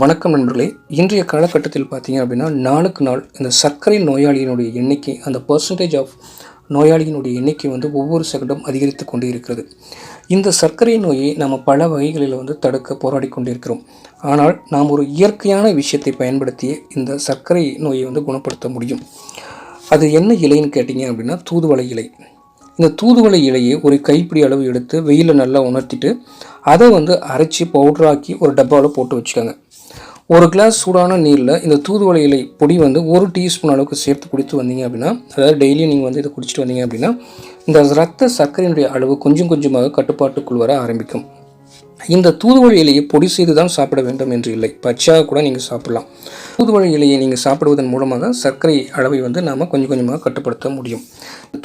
வணக்கம் நண்பர்களே. இன்றைய காலகட்டத்தில் பார்த்தீங்க அப்படின்னா நாளுக்கு நாள் இந்த சர்க்கரை நோயாளியினுடைய எண்ணிக்கை அந்த பர்சன்டேஜ் ஆஃப் நோயாளியினுடைய எண்ணிக்கை வந்து ஒவ்வொரு செகண்டும் அதிகரித்து கொண்டே இருக்கிறது. இந்த சர்க்கரை நோயை நம்ம பல வகைகளில் வந்து தடுக்க போராடி கொண்டிருக்கிறோம். ஆனால் நாம் ஒரு இயற்கையான விஷயத்தை பயன்படுத்தி இந்த சர்க்கரை நோயை வந்து குணப்படுத்த முடியும். அது என்ன இலைன்னு கேட்டிங்க அப்படின்னா தூதுவளை இலை. இந்த தூதுவளை இலையை ஒரு கைப்பிடி அளவு எடுத்து வெயிலில் நல்லா உணர்த்திட்டு அதை வந்து அரைச்சி பவுடராக்கி ஒரு டப்பாவில் போட்டு வச்சுக்கோங்க. ஒரு கிளாஸ் சூடான நீரில் இந்த தூதுவளை இலை பொடி வந்து ஒரு டீஸ்பூன் அளவுக்கு சேர்த்து குடித்து வந்தீங்க அப்படின்னா அதாவது டெய்லியும் நீங்கள் வந்து இதை குடிச்சிட்டு வந்தீங்க அப்படின்னா இந்த ரத்த சர்க்கரையினுடைய அளவு கொஞ்சம் கொஞ்சமாக கட்டுப்பாட்டுக்குள் வர ஆரம்பிக்கும். இந்த தூதுவளை இலையை பொடி செய்து தான் சாப்பிட வேண்டும் என்று இல்லை. பச்சையாக கூட நீங்கள் சாப்பிடலாம். தூதுவளை இலையை நீங்கள் சாப்பிடுவதன் மூலமாக சர்க்கரை அளவை வந்து நாம் கொஞ்சம் கொஞ்சமாக கட்டுப்படுத்த முடியும்.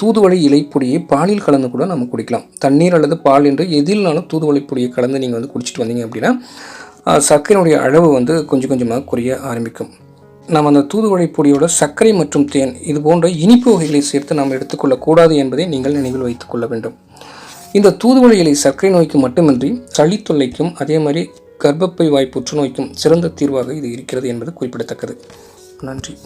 தூதுவளை இலை பொடியை பாலில் கலந்து கூட நம்ம குடிக்கலாம். தண்ணீர் அல்லது பால் என்று எதில்னாலும் தூதுவளை பொடியை கலந்து நீங்கள் வந்து குடிச்சிட்டு வந்தீங்க அப்படின்னா சர்க்கரையினுடைய அளவு வந்து கொஞ்சம் கொஞ்சமாக குறைய ஆரம்பிக்கும். நாம் அந்த தூதுவளை பொடியோட சர்க்கரை மற்றும் தேன் இது போன்ற இனிப்பு வகைகளை சேர்த்து நாம் எடுத்துக்கொள்ளக்கூடாது என்பதை நீங்கள் நினைவில் வைத்துக் கொள்ள வேண்டும். இந்த தூதுவளை இலை சர்க்கரை நோய்க்கு மட்டுமின்றி சளி தொல்லைக்கும் அதே மாதிரி கர்ப்பப்பை வாய் புற்றுநோய்க்கும் சிறந்த தீர்வாக இது இருக்கிறது என்பது குறிப்பிடத்தக்கது. நன்றி.